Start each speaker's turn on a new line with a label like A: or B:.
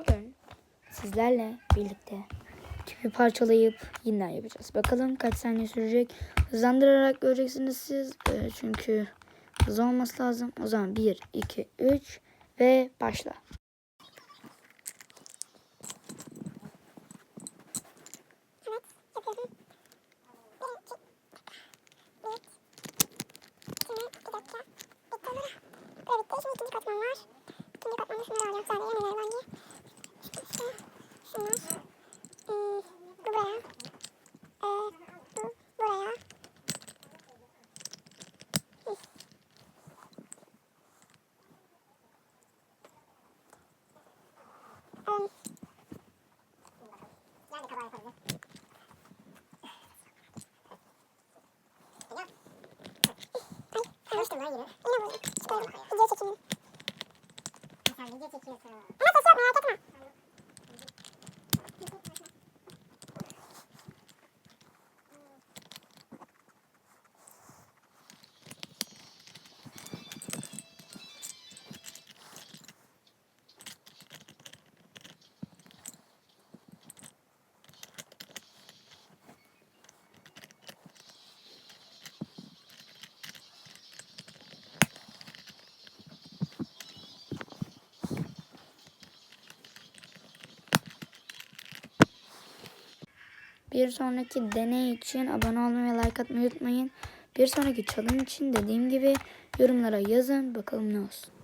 A: Bugün sizlerle birlikte tüpü parçalayıp yeniden yapacağız. Bakalım kaç saniye sürecek. Hızlandırarak göreceksiniz siz. Ee, çünkü hızlı olması lazım. O zaman 1, 2, 3 ve başla.
B: Şimdi ikinci katman var. İkinci katmanda şunları alacağım sadece. Yemeleri var また勝負負けたな。
A: Bir sonraki deney için abone olmayı ve like atmayı unutmayın. Bir sonraki challenge için dediğim gibi yorumlara yazın. Bakalım ne olsun.